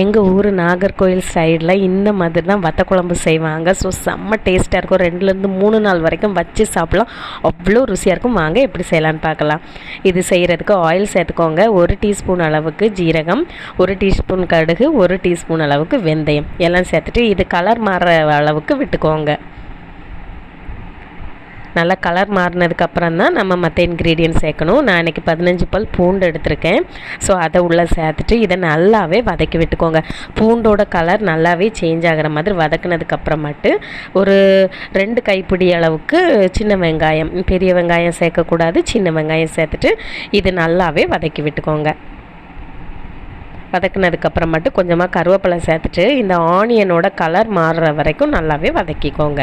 எங்கள் ஊர் நாகர்கோயில் சைடில் இந்த மாதிரி தான் வத்த குழம்பு செய்வாங்க. ஸோ செம்ம டேஸ்ட்டாக இருக்கும். ரெண்டுலேருந்து மூணு நாள் வரைக்கும் வச்சு சாப்பிட்லாம். அவ்வளோ ருசியாக இருக்கும். வாங்க எப்படி செய்யலான்னு பார்க்கலாம். இது செய்கிறதுக்கு ஆயில் சேர்த்துக்கோங்க. ஒரு டீஸ்பூன் அளவுக்கு ஜீரகம் ஒரு டீஸ்பூன் கடுகு ஒரு டீஸ்பூன் அளவுக்கு வெந்தயம். எல்லாம் சேர்த்துட்டு இது கலர் மாறுற அளவுக்கு விட்டுக்கோங்க. நல்லா கலர் மாறினதுக்கப்புறம் தான் நம்ம மற்ற இன்க்ரீடியன்ட் சேர்க்கணும். நான் இன்றைக்கி பதினஞ்சு பல் பூண்டு எடுத்திருக்கேன். ஸோ அதை உள்ளே சேர்த்துட்டு இதை நல்லாவே வதக்கி விட்டுக்கோங்க. பூண்டோட கலர் நல்லாவே சேஞ்ச் ஆகிற மாதிரி வதக்குனதுக்கப்புறமாட்டு ஒரு ரெண்டு கைப்பிடி அளவுக்கு சின்ன வெங்காயம் பெரிய வெங்காயம் சேர்க்கக்கூடாது. சின்ன வெங்காயம் சேர்த்துட்டு இது நல்லாவே வதக்கி விட்டுக்கோங்க. வதக்குனதுக்கப்புறம் மட்டும் கொஞ்சமாக கருவேப்பிலை சேர்த்துட்டு இந்த ஆனியனோட கலர் மாறுற வரைக்கும் நல்லாவே வதக்கிக்கோங்க.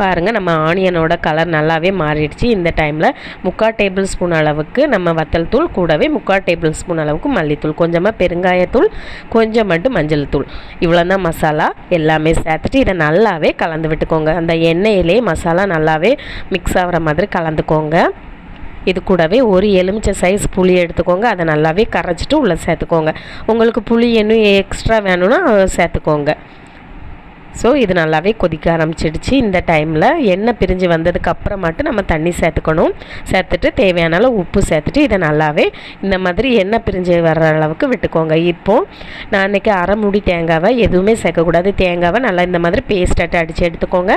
பாருங்கள் நம்ம ஆனியனோட கலர் நல்லாவே மாறிடுச்சு. இந்த டைமில் முக்கால் டேபிள் ஸ்பூன் அளவுக்கு நம்ம வத்தல் தூள் கூடவே முக்கால் டேபிள் ஸ்பூன் அளவுக்கு மல்லித்தூள். கொஞ்சமாக பெருங்காயத்தூள் கொஞ்சம் மட்டும் மஞ்சள் தூள். இவ்வளோ தான் மசாலா எல்லாமே சேர்த்துட்டு இதை நல்லாவே கலந்து விட்டுக்கோங்க. அந்த எண்ணெயிலே மசாலா நல்லாவே மிக்ஸ் ஆகிற மாதிரி கலந்துக்கோங்க. இது கூடவே ஒரு எலுமிச்சை சைஸ் புளி எடுத்துக்கோங்க. அதை நல்லாவே கரைச்சிட்டு உள்ளே சேர்த்துக்கோங்க. உங்களுக்கு புளி இன்னும் எக்ஸ்ட்ரா வேணும்னா சேர்த்துக்கோங்க. ஸோ இது நல்லாவே கொதிக்க ஆரம்பிச்சிடுச்சு. இந்த டைமில் எண்ணெய் பிரிஞ்சு வந்ததுக்கு அப்புறமாட்டு நம்ம தண்ணி சேர்த்துக்கணும். சேர்த்துட்டு தேவையான அளவு உப்பு சேர்த்துட்டு இதை நல்லாவே இந்த மாதிரி எண்ணெய் பிரிஞ்சு வர்ற அளவுக்கு விட்டுக்கோங்க. இப்போது நான் அன்றைக்கி அரைமுடி தேங்காவை எதுவுமே சேர்க்கக்கூடாது. தேங்காவை நல்லா இந்த மாதிரி பேஸ்டாட்டு அடித்து எடுத்துக்கோங்க.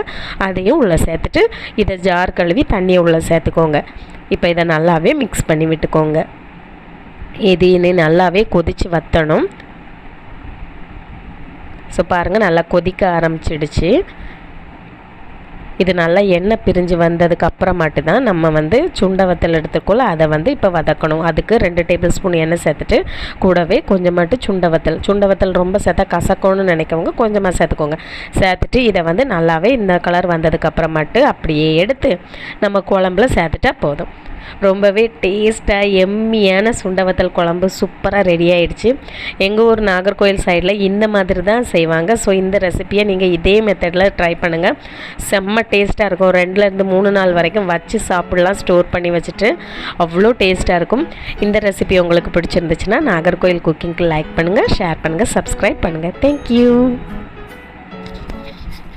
அதையும் உள்ளே சேர்த்துட்டு இதை ஜார் கழுவி தண்ணியை உள்ளே சேர்த்துக்கோங்க. இப்போ இதை நல்லாவே மிக்ஸ் பண்ணி விட்டுக்கோங்க. இது இனி நல்லாவே கொதித்து வற்றணும் ஸோ பாருங்கள் நல்லா கொதிக்க ஆரம்பிச்சிடுச்சு. இது நல்லா எண்ணெய் பிரிஞ்சு வந்ததுக்கு அப்புறமாட்டு தான் நம்ம வந்து சுண்டவத்தல் எடுத்துக்கொள்ள அதை வந்து இப்போ வதக்கணும். அதுக்கு ரெண்டு டேபிள் ஸ்பூன் எண்ணெய் சேர்த்துட்டு கூடவே கொஞ்சமாட்டு சுண்டவத்தல். சுண்டவத்தல் ரொம்ப சேர்த்தா கசக்கணும்னு நினைக்கவங்க கொஞ்சமாக சேர்த்துக்கோங்க. சேர்த்துட்டு இதை வந்து நல்லாவே இந்த கலர் வந்ததுக்கு அப்புறமாட்டு அப்படியே எடுத்து நம்ம குழம்புல சேர்த்துட்டா போதும். ரொம்பவே டேஸ்ட்டாக எம்மியான சுண்டவத்தல் குழம்பு சூப்பராக ரெடி ஆகிடுச்சு எங்கள் ஊர் நாகர்கோயில் சைடில் இந்த மாதிரி தான் செய்வாங்க. ஸோ இந்த ரெசிப்பியை நீங்கள் இதே மெத்தடில் ட்ரை பண்ணுங்கள் செம்ம டேஸ்ட்டாக இருக்கும். ரெண்டுலேருந்து மூணு நாள் வரைக்கும் வச்சு சாப்பிட்லாம் ஸ்டோர் பண்ணி வச்சுட்டு. அவ்வளோ டேஸ்ட்டாக இருக்கும். இந்த ரெசிபி உங்களுக்கு பிடிச்சிருந்துச்சுன்னா நாகர்கோயில் குக்கிங்க்கு லைக் பண்ணுங்கள் ஷேர் பண்ணுங்கள் சப்ஸ்கிரைப் பண்ணுங்கள் தேங்க்யூ